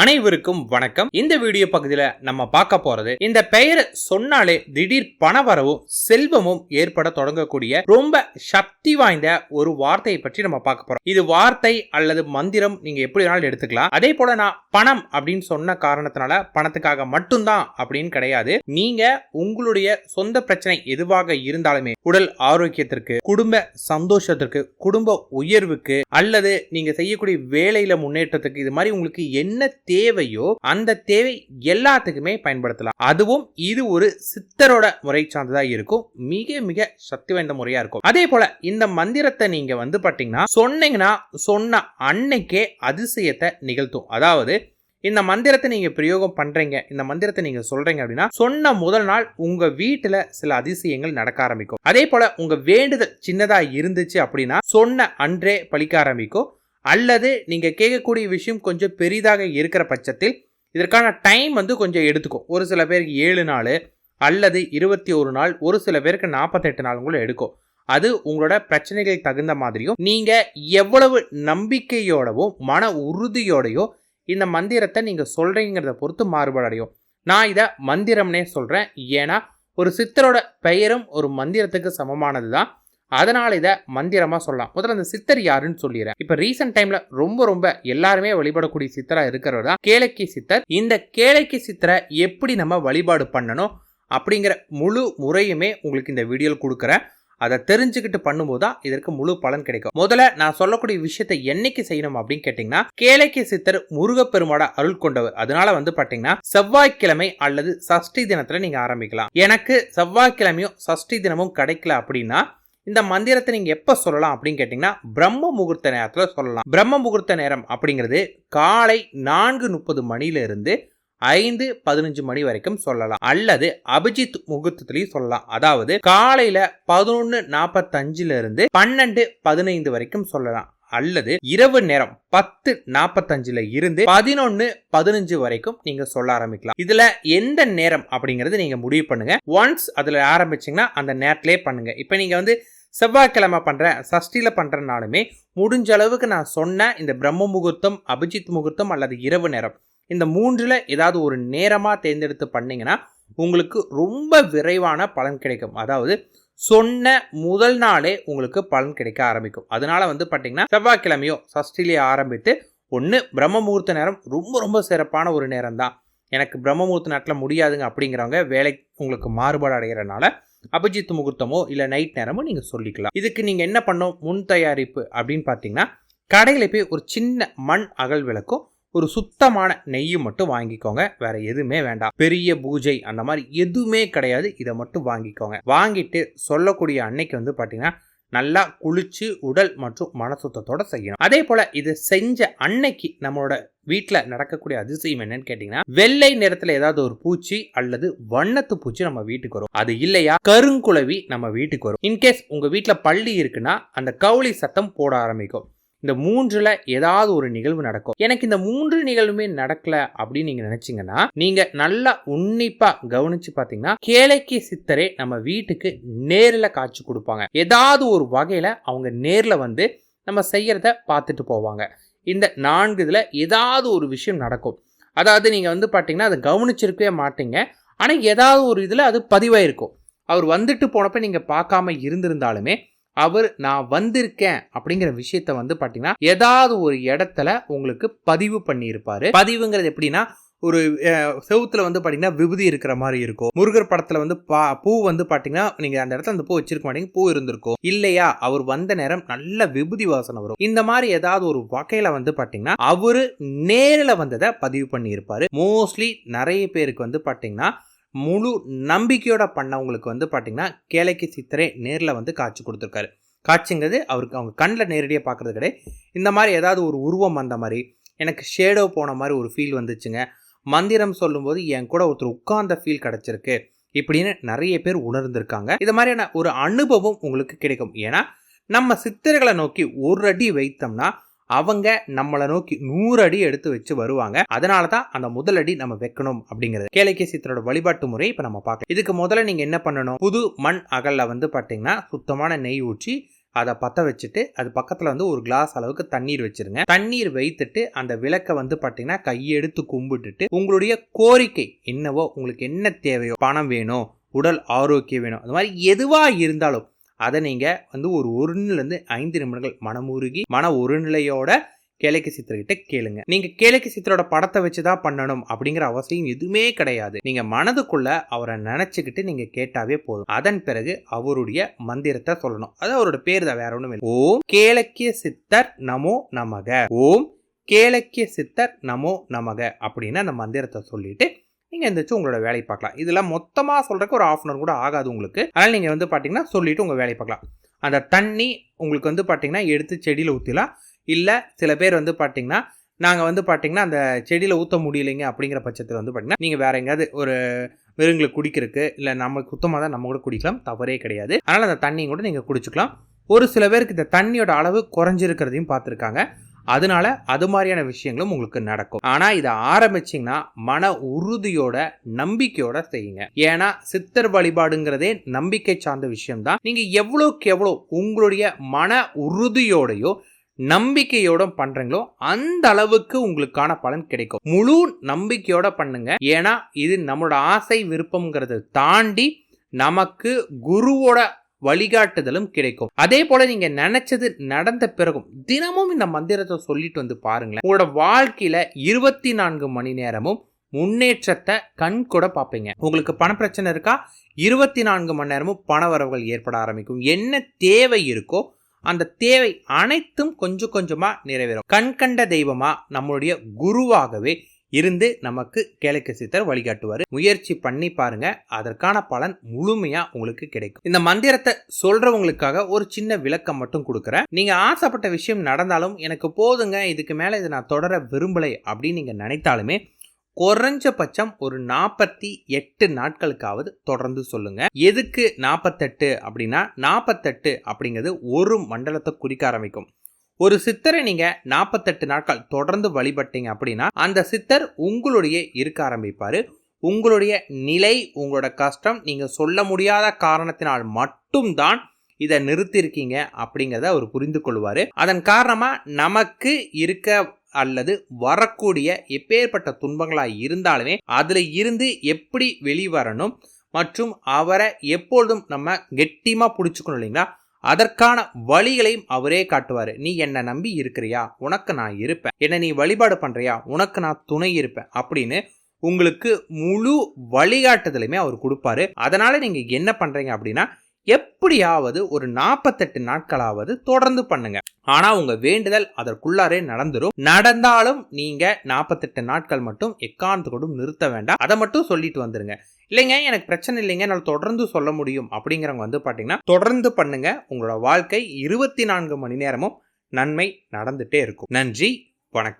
அனைவருக்கும் வணக்கம். இந்த வீடியோ பகுதியில நம்ம பார்க்க போறது இந்த பெயரை சொன்னாலே திடீர் பணவரவும் செல்வமும் ஏற்பட தொடங்கக்கூடிய ரொம்ப சக்தி வாய்ந்த ஒரு வார்த்தையை பற்றி நம்ம பார்க்க போறோம். இது வார்த்தை அல்லது மந்திரம் நீங்க எப்படி வேணாலும் எடுத்துக்கலாம். அதே போல நான் பணம் அப்படின்னு சொன்ன காரணத்தினால பணத்துக்காக மட்டும்தான் அப்படின்னு கிடையாது. நீங்க உங்களுடைய சொந்த பிரச்சனை எதுவாக இருந்தாலுமே உடல் ஆரோக்கியத்திற்கு குடும்ப சந்தோஷத்திற்கு குடும்ப உயர்வுக்கு அல்லது நீங்க செய்யக்கூடிய வேலையில முன்னேற்றத்துக்கு இது மாதிரி உங்களுக்கு என்ன தேவையோ அந்த தேவை எல்லாத்துக்குமே பயன்படுத்தலாம். அதுவும் இது ஒரு சித்தரோட முறை சார்ந்ததா இருக்கும். மிக மிக சக்தி வாய்ந்த முறையா இருக்கும். அதே போல இந்த மந்திரத்தை நீங்க வந்து பாத்தீங்கன்னா சொன்னீங்கன்னா சொன்ன அன்னைக்கே அதிசயத்தை நிகழ்த்தும். அதாவது இந்த மந்திரத்தை நீங்க பிரயோகம் பண்றீங்க இந்த மந்திரத்தை நீங்க சொல்றீங்க அப்படின்னா சொன்ன முதல் நாள் உங்க வீட்டுல சில அதிசயங்கள் நடக்க ஆரம்பிக்கும். அதே போல உங்க வேண்டுதல் சின்னதா இருந்துச்சு அப்படின்னா சொன்ன அன்றே பழிக்க ஆரம்பிக்கும். அல்லது நீங்கள் கேட்கக்கூடிய விஷயம் கொஞ்சம் பெரிதாக இருக்கிற பட்சத்தில் இதற்கான டைம் வந்து கொஞ்சம் எடுத்துக்கும் ஒரு சில பேருக்கு ஏழு நாள் அல்லது இருபத்தி ஒரு நாள் ஒரு சில பேருக்கு நாற்பத்தெட்டு நாள் கூட எடுக்கும் அது உங்களோட பிரச்சனைகள் தகுந்த மாதிரியும் நீங்கள் எவ்வளவு நம்பிக்கையோடவும் மன உறுதியோடையோ இந்த மந்திரத்தை நீங்கள் சொல்கிறீங்கிறத பொறுத்து மாறுபாடடையும் நான் இதை மந்திரம்னே சொல்கிறேன் ஏன்னா ஒரு சித்தரோட பெயரும் ஒரு மந்திரத்துக்கு சமமானது தான் அதனால் இதை மந்திரமாக சொல்லலாம். முதல்ல அந்த சித்தர் யாருன்னு சொல்லிடுறேன். இப்போ ரீசெண்ட் டைமில் ரொம்ப ரொம்ப எல்லாருமே வழிபடக்கூடிய சித்தராக இருக்கிறவர் தான் கேளக்கி சித்தர். இந்த கேளக்கி சித்தரை எப்படி நம்ம வழிபாடு பண்ணணும் அப்படிங்கிற முழு முறையுமே உங்களுக்கு இந்த வீடியோவில் கொடுக்குறேன். அதை தெரிஞ்சுக்கிட்டு பண்ணும்போது தான் இதற்கு முழு பலன் கிடைக்கும். முதல்ல நான் சொல்லக்கூடிய விஷயத்தை என்னைக்கு செய்யணும் அப்படின்னு கேட்டிங்கன்னா கேளைக்கு சித்தர் முருகப்பெருமாட அருள் கொண்டவர். அதனால வந்து பார்த்தீங்கன்னா செவ்வாய்க்கிழமை அல்லது சஷ்டி தினத்தில் நீங்கள் ஆரம்பிக்கலாம். எனக்கு செவ்வாய்க்கிழமையும் சஷ்டி தினமும் கிடைக்கல அப்படின்னா இந்த மந்திரத்தை நீங்கள் எப்போ சொல்லலாம் அப்படின்னு கேட்டிங்கன்னா பிரம்ம முகூர்த்த நேரத்தில் சொல்லலாம். பிரம்ம முகூர்த்த நேரம் அப்படிங்கிறது காலை நான்கு முப்பது மணியிலிருந்து ஐந்து பதினஞ்சு மணி வரைக்கும் சொல்லலாம். அல்லது அபிஜித் முகூர்த்தத்திலையும் சொல்லலாம். அதாவது காலையில பதினொன்று நாற்பத்தஞ்சுல இருந்து பன்னெண்டு பதினைந்து வரைக்கும் சொல்லலாம். அல்லது இரவு நேரம் பத்து நாற்பத்தஞ்சுல இருந்து பதினொன்னு பதினஞ்சு வரைக்கும் நீங்க சொல்ல ஆரம்பிக்கலாம். இதுல எந்த நேரம் அப்படிங்கறது நீங்க முடிவு பண்ணுங்க. ஒன்ஸ் அதுல ஆரம்பிச்சீங்கன்னா அந்த நேரத்திலே பண்ணுங்க. இப்ப நீங்க வந்து செவ்வாய்க்கிழமை பண்ணுறேன் சஷ்டியில் பண்ணுறனாலுமே முடிஞ்ச அளவுக்கு நான் சொன்ன இந்த பிரம்ம முகூர்த்தம் அபிஜித் முகூர்த்தம் அல்லது இரவு நேரம் இந்த மூன்றில் ஏதாவது ஒரு நேரமாக தேர்ந்தெடுத்து பண்ணிங்கன்னா உங்களுக்கு ரொம்ப விரைவான பலன் கிடைக்கும். அதாவது சொன்ன முதல் நாளே உங்களுக்கு பலன் கிடைக்க ஆரம்பிக்கும். அதனால வந்து பார்த்திங்கன்னா செவ்வாய்க்கிழமையோ சஷ்டிலேயே ஆரம்பித்து ஒன்று பிரம்ம முகூர்த்த நேரம் ரொம்ப ரொம்ப சிறப்பான ஒரு நேரம் தான் எனக்கு பிரம்ம முகூர்த்த நேரத்தில் முடியாதுங்க அப்படிங்கிறவங்க வேலை உங்களுக்கு மாறுபாடு அடைகிறனால அபிஜித் முகூர்த்தமோ இல்லை நைட் நேரமோ நீங்கள் சொல்லிக்கலாம். இதுக்கு நீங்கள் என்ன பண்ணோம் முன் தயாரிப்பு அப்படின்னு பார்த்தீங்கன்னா கடையில் போய் ஒரு சின்ன மண் அகல் விளக்கும் ஒரு சுத்தமான நெய்யும் மட்டும் வாங்கிக்கோங்க. வேற எதுவுமே வேண்டாம். பெரிய பூஜை அந்த மாதிரி எதுவுமே கிடையாது. இதை மட்டும் வாங்கிக்கோங்க. வாங்கிட்டு சொல்லக்கூடிய அன்னைக்கு வந்து பார்த்தீங்கன்னா நல்லா குளிச்சு உடல் மற்றும் மன சுத்தத்தோட செய்யணும். அதே போல இது செஞ்ச அன்னைக்கு நம்மளோட வீட்டில் நடக்கக்கூடிய அதிசயம் என்னன்னு கேட்டீங்கன்னா வெள்ளை நிறத்துல ஏதாவது ஒரு பூச்சி அல்லது வண்ணத்து பூச்சி நம்ம வீட்டுக்கு வரும். அது இல்லையா? கருங்குளவி நம்ம வீட்டுக்கு வரும். இன்கேஸ் உங்க வீட்டில் பள்ளி இருக்குன்னா அந்த கவுளி சத்தம் போட ஆரம்பிக்கும். இந்த மூன்றுல ஏதாவது ஒரு நிகழ்வு நடக்கும். எனக்கு இந்த மூன்று நிகழ்வுமே நடக்கல அப்படின்னு நீங்க நினைச்சீங்கன்னா நீங்க நல்லா உன்னிப்பா கவனிச்சு பாத்தீங்கன்னா கேளைக்கு சித்தரே நம்ம வீட்டுக்கு நேரில் காட்சி கொடுப்பாங்க. ஏதாவது ஒரு வகையில அவங்க நேரில் வந்து நம்ம செய்யறத பார்த்துட்டு போவாங்க. இந்த நான்கு இதில் ஏதாவது ஒரு விஷயம் நடக்கும். அதாவது நீங்கள் வந்து பார்த்தீங்கன்னா அதை கவனிச்சிருக்கவே மாட்டீங்க. ஆனால் ஏதாவது ஒரு இதில் அது பதிவாயிருக்கும். அவர் வந்துட்டு போனப்ப நீங்கள் பார்க்காம இருந்திருந்தாலுமே அவர் நான் வந்திருக்கேன் அப்படிங்கிற விஷயத்த வந்து பார்த்தீங்கன்னா ஏதாவது ஒரு இடத்துல உங்களுக்கு பதிவு பண்ணியிருப்பாரு. பதிவுங்கிறது எப்படின்னா ஒரு செவுத்துல வந்து பார்த்தீங்கன்னா விபூதி இருக்கிற மாதிரி இருக்கும். முருகர் படத்துல வந்து பா பூ வந்து பார்த்தீங்கன்னா நீங்க அந்த இடத்துல அந்த பூ வச்சிருக்க மாட்டீங்க பூ இருந்திருக்கும். இல்லையா அவர் வந்த நேரம் நல்ல விபூதி வாசனை வரும். இந்த மாதிரி ஏதாவது ஒரு வகையில வந்து பார்த்தீங்கன்னா அவரு நேரில் வந்ததை பதிவு பண்ணியிருப்பாரு. மோஸ்ட்லி நிறைய பேருக்கு வந்து பார்த்தீங்கன்னா முழு நம்பிக்கையோட பண்ணவங்களுக்கு வந்து பார்த்தீங்கன்னா கேளைக்கு சித்தரே நேரில் வந்து காட்சி கொடுத்துருக்காரு. காட்சிங்கிறது அவருக்கு அவங்க கண்ணில் நேரடியாக பார்க்குறது கிடையாது. இந்த மாதிரி ஏதாவது ஒரு உருவம் வந்த மாதிரி எனக்கு ஷேடோ போன மாதிரி ஒரு ஃபீல் வந்துச்சுங்க. மந்திரம் சொல்லும்போது என் கூட ஒருத்தர் உட்கார்ந்த ஃபீல் கிடச்சிருக்கு இப்படின்னு நிறைய பேர் உணர்ந்திருக்காங்க. இது மாதிரியான ஒரு அனுபவம் உங்களுக்கு கிடைக்கும். ஏன்னா நம்ம சித்தர்களை நோக்கி ஒரு அடி வைத்தோம்னா அவங்க நம்மளை நோக்கி நூறு அடி எடுத்து வச்சு வருவாங்க. அதனால தான் அந்த முதல் அடி நம்ம வைக்கணும் அப்படிங்கிறது. கேளிக்கை சித்தரோட வழிபாட்டு முறை இப்போ நம்ம பார்க்கலாம். இதுக்கு முதல்ல நீங்கள் என்ன பண்ணணும்? புது மண் அகல்ல வந்து பார்த்தீங்கன்னா சுத்தமான நெய் ஊற்றி அதை பற்ற வச்சுட்டு அது பக்கத்தில் வந்து ஒரு கிளாஸ் அளவுக்கு தண்ணீர் வச்சிருங்க. தண்ணீர் வைத்துட்டு அந்த விளக்கை வந்து பார்த்தீங்கன்னா கையெடுத்து கும்பிட்டுட்டு உங்களுடைய கோரிக்கை என்னவோ உங்களுக்கு என்ன தேவையோ பணம் வேணும் உடல் ஆரோக்கியம் வேணும் அது மாதிரி எதுவாக இருந்தாலும் அதை நீங்கள் வந்து ஒரு ஒருநிலேருந்து ஐந்து நிமிடங்கள் மனமுருகி மன ஒருநிலையோட கேளைக்கு சித்தர்கிட்ட கேளுங்க. நீங்க கேளைக்கு சித்தரோட படத்தை வச்சுதான் பண்ணணும் அப்படிங்கிற அவசியம் எதுவுமே கிடையாது. நீங்க மனதுக்குள்ள அவரை நினைச்சுக்கிட்டு நீங்க கேட்டாவே போதும். அதன் பிறகு அவருடைய மந்திரத்தை சொல்லணும். அது அவரோட பேர் தான் வேற ஒண்ணும் இல்லை. ஓம் கேளக்கிய சித்தர் நமோ நமக. ஓம் கேளக்கிய சித்தர் நமோ நமக அப்படின்னு அந்த மந்திரத்தை சொல்லிட்டு நீங்கள் எந்திரிச்சு உங்களோட வேலையை பார்க்கலாம். இதெல்லாம் மொத்தமாக சொல்கிறக்கு ஒரு ஆஃப் அன் அவர் கூட ஆகாது உங்களுக்கு. அதனால் நீங்கள் வந்து பார்த்தீங்கன்னா சொல்லிவிட்டு உங்கள் வேலையை பார்க்கலாம். அந்த தண்ணி உங்களுக்கு வந்து பார்த்தீங்கன்னா எடுத்து செடியில் ஊற்றிலாம் இல்லை சில பேர் வந்து பார்த்தீங்கன்னா நாங்கள் வந்து பார்த்தீங்கன்னா அந்த செடியில் ஊற்ற முடியலைங்க அப்படிங்கிற பட்சத்தில் வந்து பார்த்தீங்கன்னா நீங்கள் வேறு எங்கேயாவது ஒரு விருங்களுக்கு குடிக்கிறதுக்கு இல்லை நம்ம சுத்தமாக தான் நம்ம கூட குடிக்கலாம் தவறே கிடையாது. அதனால் அந்த தண்ணியும் கூட நீங்கள் குடிச்சிக்கலாம். ஒரு சில பேருக்கு இந்த தண்ணியோட அளவு குறைஞ்சிருக்கிறதையும் பார்த்துருக்காங்க. அதனால அது மாதிரியான விஷயங்களும் உங்களுக்கு நடக்கும். ஆனா இதை ஆரம்பிச்சிங்கன்னா மன உறுதியோட நம்பிக்கையோட செய்யுங்க. ஏன்னா சித்தர் வழிபாடுங்கிறதே நம்பிக்கை சார்ந்த விஷயம் தான் நீங்க எவ்வளோக்கு எவ்வளோ உங்களுடைய மன உறுதியோடையோ நம்பிக்கையோட பண்றீங்களோ அந்த அளவுக்கு உங்களுக்கான பலன் கிடைக்கும். முழு நம்பிக்கையோட பண்ணுங்க. ஏன்னா இது நம்மளோட ஆசை விருப்பம்ங்கிறத தாண்டி நமக்கு குருவோட வழிகாட்டுதலும் கிடைக்கும். அதே போல நீங்க நினைச்சது நடந்த பிறகும் தினமும் இந்த மந்திரத்தை சொல்லிட்டு வந்து பாருங்களேன். உங்களோட வாழ்க்கையில இருபத்தி நான்கு மணி நேரமும் முன்னேற்றத்தை கண் கூட பார்ப்பீங்க. உங்களுக்கு பண பிரச்சனை இருக்கா? இருபத்தி நான்கு மணி நேரமும் பண வரவுகள் ஏற்பட ஆரம்பிக்கும். என்ன தேவை இருக்கோ அந்த தேவை அனைத்தும் கொஞ்சம் கொஞ்சமாக நிறைவேறும். கண் கண்ட நம்மளுடைய குருவாகவே இருந்து நமக்கு கேளுக்கு சித்தர் வழிகாட்டுவார். முயற்சி பண்ணி பாருங்க அதற்கான பலன் முழுமையா உங்களுக்கு கிடைக்கும். இந்த மந்திரத்தை சொல்றவங்களுக்காக ஒரு சின்ன விளக்கம் மட்டும் கொடுக்குறேன். நீங்க ஆசைப்பட்ட விஷயம் நடந்தாலும் எனக்கு போதுங்க இதுக்கு மேல இதை நான் தொடர விரும்பலை அப்படின்னு நீங்க நினைத்தாலுமே குறைஞ்சபட்சம் ஒரு நாற்பத்தி எட்டு நாட்களுக்காவது தொடர்ந்து சொல்லுங்க. எதுக்கு நாற்பத்தெட்டு அப்படின்னா நாற்பத்தெட்டு அப்படிங்கிறது ஒரு மண்டலத்தை குறிக்க ஆரம்பிக்கும். ஒரு சித்தரை நீங்க நாற்பத்தெட்டு நாட்கள் தொடர்ந்து வழிபட்டீங்க அப்படின்னா அந்த சித்தர் உங்களுடைய இருக்க ஆரம்பிப்பாரு. உங்களுடைய நிலை உங்களோட கஷ்டம் நீங்க சொல்ல முடியாத காரணத்தினால் மட்டும்தான் இதை நிறுத்தியிருக்கீங்க அப்படிங்கிறத அவர் புரிந்து கொள்வார். அதன் காரணமாக நமக்கு இருக்க அல்லது வரக்கூடிய எப்பேற்பட்ட துன்பங்களாக இருந்தாலுமே அதில் இருந்து எப்படி வெளிவரணும் மற்றும் அவரை எப்பொழுதும் நம்ம கெட்டியமாக பிடிச்சிக்கணும் இல்லைங்களா? அதற்கான வழிகளையும் அவரே காட்டுவார். நீ என்னை நம்பி இருக்கிறியா? உனக்கு நான் இருப்பேன். என்ன நீ வழிபாடு பண்ணுறியா உனக்கு நான் துணை இருப்பேன். அப்படின்னு உங்களுக்கு முழு வழிகாட்டுதலுமே அவர் கொடுப்பாரு. அதனால நீங்க என்ன பண்றீங்க அப்படின்னா எப்படியாவது ஒரு நாற்பத்தெட்டு நாட்களாவது தொடர்ந்து பண்ணுங்க. ஆனா உங்க வேண்டுதல் அதற்குள்ளாரே நடந்துரும். நடந்தாலும் நீங்க நாற்பத்தெட்டு நாட்கள் மட்டும் எக்காரணத்துக்கூடும் நிறுத்த வேண்டாம். அதை மட்டும் சொல்லிட்டு வந்துருங்க. இல்லைங்க எனக்கு பிரச்சனை இல்லைங்க என்னால் தொடர்ந்து சொல்ல முடியும் அப்படிங்கிறவங்க வந்து பார்த்தீங்கன்னா தொடர்ந்து பண்ணுங்க. உங்களோட வாழ்க்கை இருபத்தி நான்கு மணி நேரமும் நன்மை நடந்துட்டே இருக்கும். நன்றி வணக்கம்.